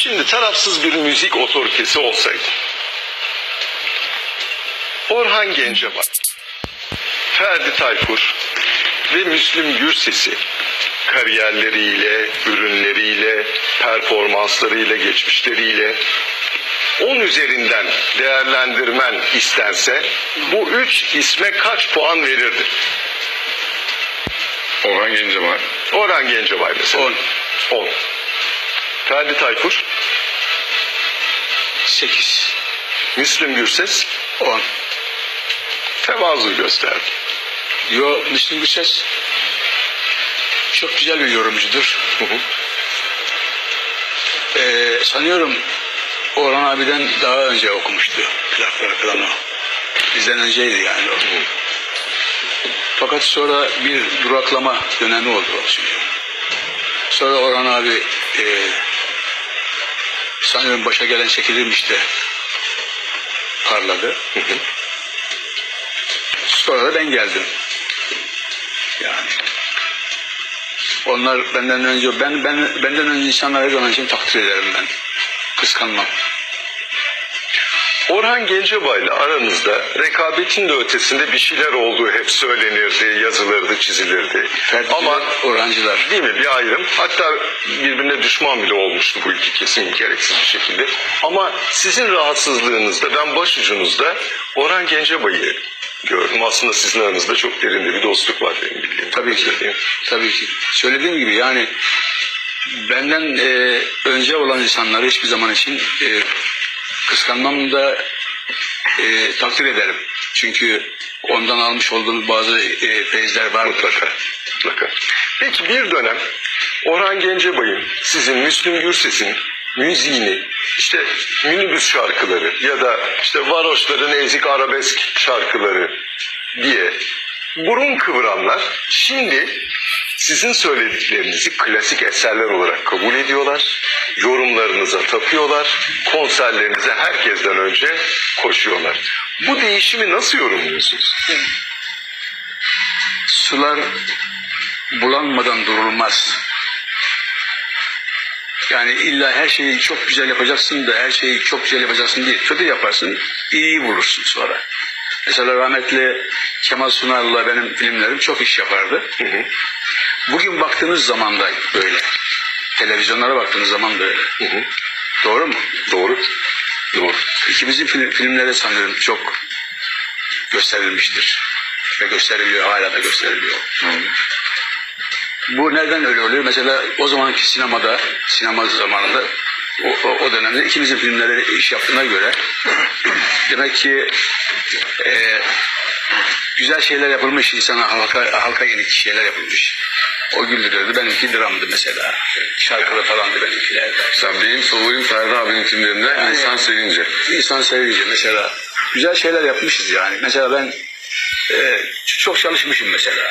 Şimdi tarafsız bir müzik otoritesi olsaydı. Orhan Gencebay, Ferdi Tayfur ve Müslüm Gürses'i kariyerleriyle, ürünleriyle, performanslarıyla, geçmişleriyle 10 üzerinden değerlendirmen istense bu üç isme kaç puan verirdi? Orhan Gencebay. Orhan Gencebay mesela. 10. 10. Ferdi Tayfur, 8. Müslüm Gürses 10. tevazu gösterdi. Yo Müslüm Gürses çok güzel bir yorumcudur. Hı hı. Ee, sanıyorum Orhan abiden daha önce okumuştu plakları falan o. Bizden önceydi yani o. Fakat sonra bir duraklama dönemi oldu. Sonra Orhan abi e, sanıyorum başa gelen çekilirmiş de parladı. Sonra da ben geldim. Yani onlar benden önce ben ben benden önce insanlar her zaman için takdir ederim ben. Kıskanmam. Orhan Gencebay'la aranızda rekabetin de ötesinde bir şeyler olduğu hep söylenirdi, yazılırdı, çizilirdi. Ferdiler, Ama Orhancılar. değil mi bir ayrım? Hatta birbirine düşman bile olmuştu bu iki kesim gereksiz bir şekilde. Ama sizin rahatsızlığınızda ben başucunuzda Orhan Gencebay'ı gördüm. Aslında sizin aranızda çok derinde bir dostluk var benim bildiğim. Tabii ki. kadarıyla. Tabii ki. Söylediğim gibi yani benden e, önce olan insanları hiçbir zaman için e, kıskanmam da e, takdir ederim. Çünkü ondan almış olduğumuz bazı e, feyizler vardır. Mutlaka. Mutlaka. Peki bir dönem Orhan Gencebay'ın sizin Müslüm Gürses'in müziğini işte minibüs şarkıları ya da işte varoşların ezik arabesk şarkıları diye burun kıvıranlar şimdi sizin söylediklerinizi klasik eserler olarak kabul ediyorlar. Yorumlarınıza tapıyorlar. Konserlerinize herkesten önce koşuyorlar. Bu değişimi nasıl yorumluyorsunuz? Sular bulanmadan durulmaz. Yani illa her şeyi çok güzel yapacaksın da her şeyi çok güzel yapacaksın değil. Kötü yaparsın, iyi bulursun sonra. Mesela rahmetli Kemal Sunal'la benim filmlerim çok iş yapardı. Bugün baktığınız zaman da böyle. Televizyonlara baktığınız zaman böyle. Doğru mu? Doğru. Doğru. İkimizin film, filmleri sanıyorum çok gösterilmiştir. Ve gösteriliyor, hala da gösteriliyor. Bu nereden öyle oluyor? Mesela o zamanki sinemada, sinema zamanında o, o, o dönemde ikimizin filmleri iş yaptığına göre demek ki e, güzel şeyler yapılmış insana halka, halka inik şeyler yapılmış. O güldürüyordu. Benimki dramdı mesela. Şarkılı falandı benimkiler. Sen benim favorim Ferdi abinin filmlerinden Yani- İnsan Sevince. İnsan sevince mesela güzel şeyler yapmışız yani. Mesela ben e, çok çalışmışım mesela.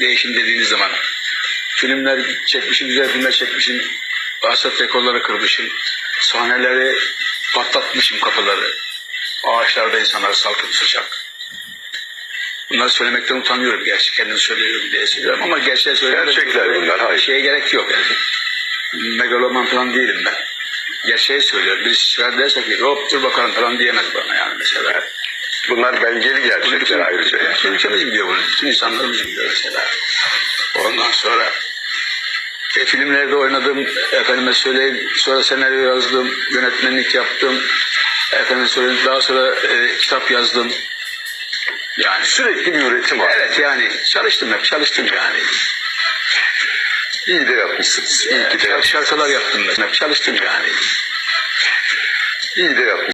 Değişim dediğiniz zaman. Filmler çekmişim, güzel filmler çekmişim. Asat rekorları kırmışım. Sahneleri patlatmışım kapıları. Ağaçlarda insanlar salkım sıcak. Bunları söylemekten utanıyorum gerçi. Kendim söylüyorum diye söylüyorum ama gerçeği söylüyorum. Gerçekler bunlar, hayır. Şeye gerek yok yani. Megaloman falan değilim ben. Gerçeği söylüyorum. Birisi çıkar derse ki hop dur bakalım falan diyemez bana yani mesela. Bunlar belgeli gerçekler ayrıca. yani. Bütün ülkemiz biliyor bunu. Bütün insanlarımız biliyor mesela. Ondan sonra e, filmlerde oynadım. Efendime söyleyeyim. Sonra senaryo yazdım. Yönetmenlik yaptım. Efendime söyleyeyim. Daha sonra e, kitap yazdım. Yani Sürekli bir üretim var. Evet yani çalıştım hep çalıştım yani. İyi de yapmışsınız. İyi ki de Şarkı- Şarkılar yaptım ben. Hep çalıştım yani. İyi de yapmışsınız.